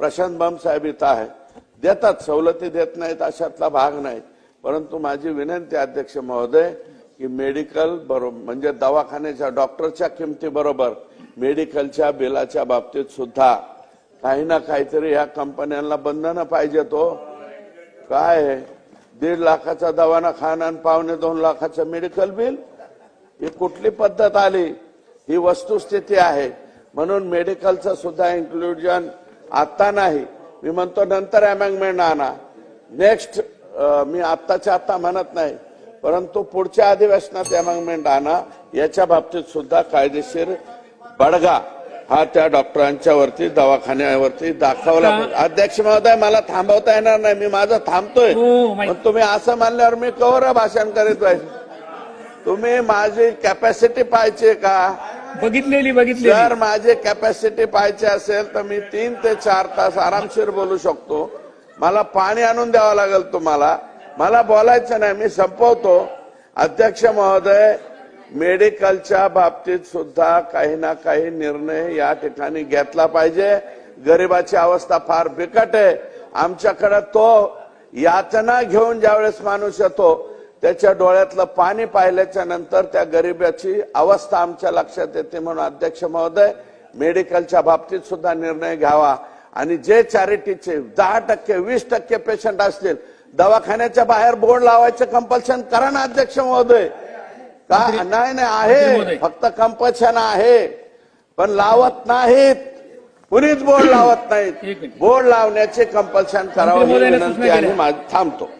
प्रशांत बामसाहेब इथं आहे. देतात सवलती देत नाहीत अशातला भाग नाही परंतु माझी विनंती अध्यक्ष महोदय की मेडिकल बरोबर म्हणजे दवाखान्याच्या डॉक्टरच्या किमती बरोबर मेडिकलच्या बिलाच्या बाबतीत सुद्धा काही ना काहीतरी ह्या कंपन्यांना बंधनं पाहिजे तो हो. काय आहे? दीड लाखाचा दवाना खाना आणि पावणे दोन लाखाचं मेडिकल बिल? ही कुठली पद्धत आली? ही वस्तुस्थिती आहे. म्हणून मेडिकलचं सुद्धा इन्क्लुजन आता नाही. मी म्हणतो नंतर अमेंडमेंट आणा. नेक्स्ट मी आत्ताच्या आता म्हणत नाही. परंतु पुढच्या अधिवेशनात अमेंडमेंट आणा. याच्या बाबतीत सुद्धा कायदेशीर बडगा हा त्या डॉक्टरांच्या वरती दवाखान्यावरती दाखवला. अध्यक्ष महोदय मला थांबवता येणार नाही. मी माझं थांबतोय. हो. पण तुम्ही असं म्हणल्यावर मी कवर भाषण करीत पाहिजे तुम्ही माझी कॅपॅसिटी पाहिजे का? बघितलेली बघितली जर माझे कॅपॅसिटी पाहायचे असेल तर मी तीन ते चार तास आरामशीर बोलू शकतो. मला पाणी आणून द्यावं लागेल तुम्हाला. मला बोलायचं नाही मी संपवतो. अध्यक्ष महोदय मेडिकलच्या बाबतीत सुद्धा काही ना काही निर्णय या ठिकाणी घेतला पाहिजे. गरिबाची अवस्था फार बिकट आहे. आमच्याकडे तो यातना घेऊन ज्यावेळेस माणूस येतो त्याच्या डोळ्यातलं पाणी पाहिल्याच्या नंतर त्या गरिबाची अवस्था आमच्या लक्षात येते म्हणून अध्यक्ष महोदय मेडिकलच्या बाबतीत सुद्धा निर्णय घ्यावा. आणि जे चॅरिटीचे दहा टक्के वीस टक्के पेशंट असतील दवाखान्याच्या बाहेर बोर्ड लावायचं कंपल्शन करा ना अध्यक्ष महोदय. का? नाही नाही आहे. फक्त कंपल्शन आहे. पण लावत नाहीत. कुणीच बोर्ड लावत नाहीत. बोर्ड लावण्याचे कंपल्शन करावं विनंती आणि थांबतो.